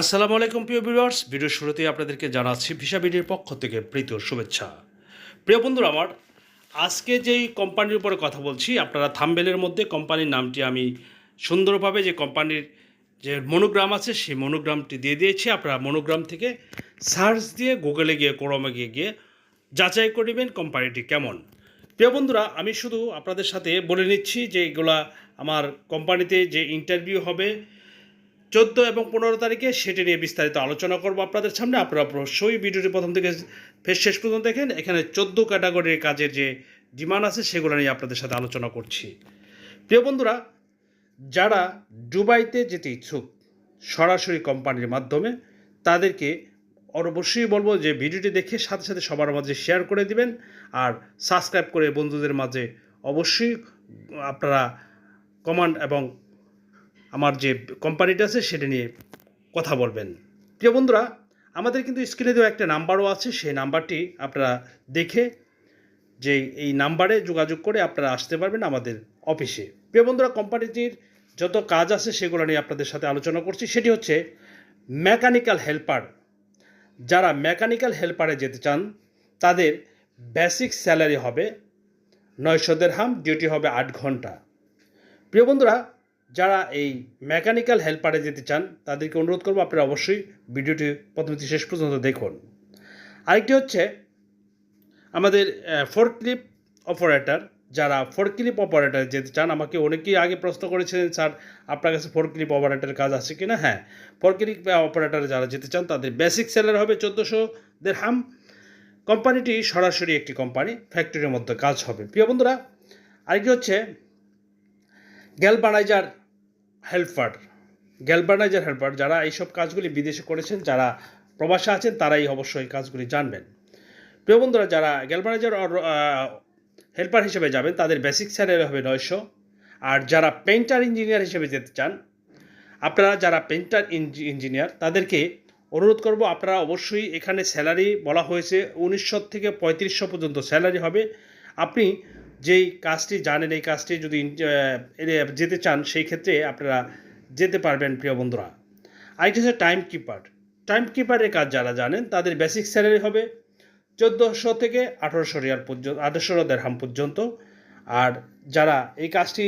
আসসালামু আলাইকুম, প্রিয় ভিউয়ার্স। ভিডিও শুরুতেই আপনাদেরকে জানাচ্ছি ভিসা বিডির পক্ষ থেকে প্রীত শুভেচ্ছা। প্রিয় বন্ধুরা, আমার আজকে যেই কোম্পানির উপরে কথা বলছি, আপনারা থাম্বেলের মধ্যে কোম্পানির নামটি আমি সুন্দরভাবে যে কোম্পানির যে মনোগ্রাম আছে, সেই মনোগ্রামটি দিয়ে দিয়েছি। আপনারা মনোগ্রাম থেকে সার্চ দিয়ে গুগলে গিয়ে, ক্রমে গিয়ে গিয়ে যাচাই করে নেবেন কোম্পানিটি কেমন। প্রিয় বন্ধুরা, আমি শুধু আপনাদের সাথে বলে নিচ্ছি যে এগুলা আমার কোম্পানিতে যে ইন্টারভিউ হবে চোদ্দ এবং পনেরো তারিখে সেটি নিয়ে বিস্তারিত আলোচনা করব আপনাদের সামনে। আপনারা অবশ্যই ভিডিওটি প্রথম থেকে ফের শেষ পর্যন্ত দেখেন। এখানে চোদ্দ ক্যাটাগরির কাজের যে ডিমান্ড আছে, সেগুলো নিয়ে আপনাদের সাথে আলোচনা করছি। প্রিয় বন্ধুরা, যারা দুবাইতে যেতে ইচ্ছুক সরাসরি কোম্পানির মাধ্যমে, তাদেরকে অবশ্যই বলব যে ভিডিওটি দেখে সাথে সাথে সবার মাঝে শেয়ার করে দিবেন আর সাবস্ক্রাইব করে বন্ধুদের মাঝে অবশ্যই আপনারা কমান্ড এবং আমার যে কোম্পানিটা আছে সেটা নিয়ে কথা বলবেন। প্রিয় বন্ধুরা, আমাদের কিন্তু স্ক্রিনে দেওয়া একটা নাম্বারও আছে, সেই নাম্বারটি আপনারা দেখে যে এই নাম্বারে যোগাযোগ করে আপনারা আসতে পারবেন আমাদের অফিসে প্রিয় বন্ধুরা কোম্পানিটির যত কাজ আছে সেগুলো নিয়ে আপনাদের সাথে আলোচনা করছি। সেটি হচ্ছে মেকানিক্যাল হেল্পার যারা মেকানিক্যাল হেল্পারে যেতে চান, তাদের বেসিক স্যালারি হবে নয়শো দেড়হাম ডিউটি হবে আট ঘণ্টা। প্রিয় বন্ধুরা যারা এই মেকানিক্যাল হেল্পারে যেতে চান, তাদেরকে অনুরোধ করব আপনারা অবশ্যই ভিডিওটি প্রথম শেষ পর্যন্ত দেখুন। আরেকটি হচ্ছে আমাদের ফোরক্লিপ অপারেটর যারা ফোরক্লিপ অপারেটর যেতে চান, আমাকে অনেকেই আগে প্রশ্ন করেছিলেন স্যার, আপনার কাছে ফোরক্লিপ অপারেটরের কাজ আছে কি না হ্যাঁ ফোরক্লিপ অপারেটরে যারা যেতে চান, তাদের বেসিক স্যালারি হবে চোদ্দোশো দেড়হাম। কোম্পানিটি সরাসরি একটি কোম্পানি ফ্যাক্টরির মধ্যে কাজ হবে। প্রিয় বন্ধুরা, আরেকটি হচ্ছে গ্যালবানাইজার হেল্পার গ্যালবানাইজার হেল্পার যারা এইসব কাজগুলি বিদেশে করেছেন, যারা প্রবাসে আছেন, তারাই অবশ্যই কাজগুলি জানবেন। প্রিয় বন্ধুরা, যারা গ্যালবানাইজার হেল্পার হিসেবে যাবেন, তাদের বেসিক স্যালারি হবে নয়শো। আর যারা পেন্টার ইঞ্জিনিয়ার হিসেবে যেতে চান, আপনারা যারা পেন্টার ইঞ্জিনিয়ার তাদেরকে অনুরোধ করব, আপনারা অবশ্যই এখানে স্যালারি বলা হয়েছে, উনিশশো থেকে পঁয়ত্রিশশো পর্যন্ত স্যালারি হবে। আপনি যেই কাজটি জানেন, এই কাজটি যদি যেতে চান, সেই ক্ষেত্রে আপনারা যেতে পারবেন, প্রিয় বন্ধুরা। আরেকটি হচ্ছে টাইম কিপার টাইম কিপারের কাজ যারা জানেন, তাদের বেসিক স্যালারি হবে চোদ্দোশো থেকে আঠারোশো রিয়াল পর্যন্ত, আঠারোশো দেড়হাম পর্যন্ত। আর যারা এই কাজটি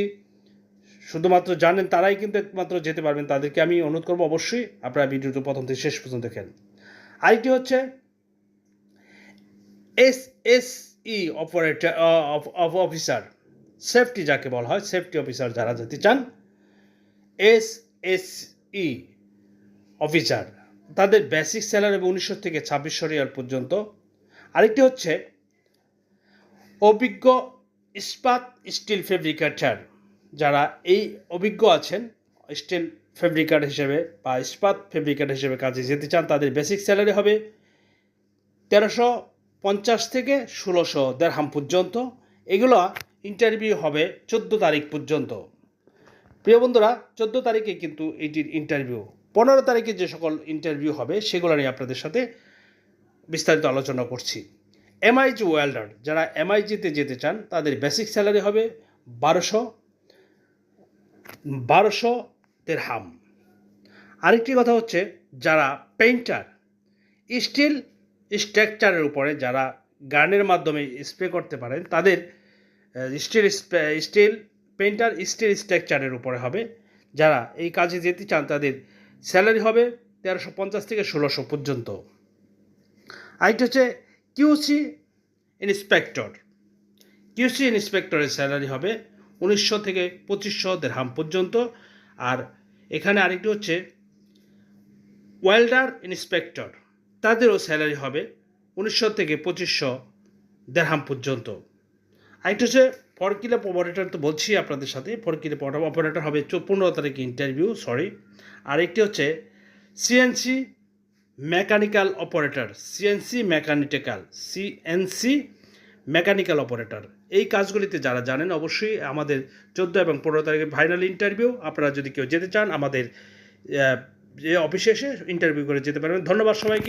শুধুমাত্র জানেন, তারাই কিন্তু একমাত্র যেতে পারবেন। তাদেরকে আমি অনুরোধ করব অবশ্যই আপনারা ভিডিওটি প্রথম থেকে শেষ পর্যন্ত দেখেন। আরেকটি হচ্ছে S S E operator of officer. Safety যাকে বলা হয়, সেফটি অফিসার যারা যেতে চান, এস এস ই অফিসার। তাদের বেসিক স্যালারি হবে উনিশশো থেকে ছাব্বিশশো রিয়াল পর্যন্ত। আরেকটি হচ্ছে, অভিজ্ঞ ইস্পাত স্টিল ফেব্রিকেটার। যারা এই অভিজ্ঞ আছেন, স্টিল ফেব্রিকার হিসেবে বা ইস্পাত ফেব্রিকেটার হিসেবে কাজে যেতে চান, তাদের বেসিক স্যালারি হবে তেরোশো পঞ্চাশ থেকে ষোলোশো দেড়হাম পর্যন্ত। এগুলো ইন্টারভিউ হবে চোদ্দ তারিখ পর্যন্ত। প্রিয় বন্ধুরা, চোদ্দ তারিখে কিন্তু এটির ইন্টারভিউ পনেরো তারিখে যে সকল ইন্টারভিউ হবে, সেগুলো নিয়ে আপনাদের সাথে বিস্তারিত আলোচনা করছি। এমআইজি ওয়েল্ডার যারা এমআইজিতে যেতে চান, তাদের বেসিক স্যালারি হবে বারোশো বারোশো দেড়হাম। আরেকটি কথা হচ্ছে, যারা পেইন্টার স্টিল স্ট্রাকচারের উপরে যারা গানের মাধ্যমে স্প্রে করতে পারেন, তাদের স্টিল স্টিল পেন্টার স্টিল স্ট্রাকচারের উপরে হবে। যারা এই কাজে যেতে চান, তাদের স্যালারি হবে তেরোশো পঞ্চাশ থেকে ষোলোশো পর্যন্ত। আরেকটা হচ্ছে কিউসি ইন্সপেক্টর কিউসি ইন্সপেক্টরের স্যালারি হবে উনিশশো থেকে পঁচিশশো দেড়হাম পর্যন্ত। আর এখানে আরেকটি হচ্ছে ওয়েল্ডার ইন্সপেক্টর তাদেরও স্যালারি হবে উনিশশো থেকে পঁচিশশো দেড়হাম পর্যন্ত। আরেকটা হচ্ছে ফরকিলাপ অপারেটর তো বলছি আপনাদের সাথে ফরকিলাপ অপারেটর হবে পনেরো তারিখে ইন্টারভিউ সরি আরেকটি হচ্ছে CNC mechanical operator CNC mechanical CNC mechanical operator এই কাজগুলিতে যারা জানেন অবশ্যই আমাদের চোদ্দ এবং পনেরো তারিখে ফাইনাল ইন্টারভিউ আপনারা যদি কেউ যেতে চান আমাদের অফিসে এসে ইন্টারভিউ করে যেতে পারবেন। ধন্যবাদ সবাইকে।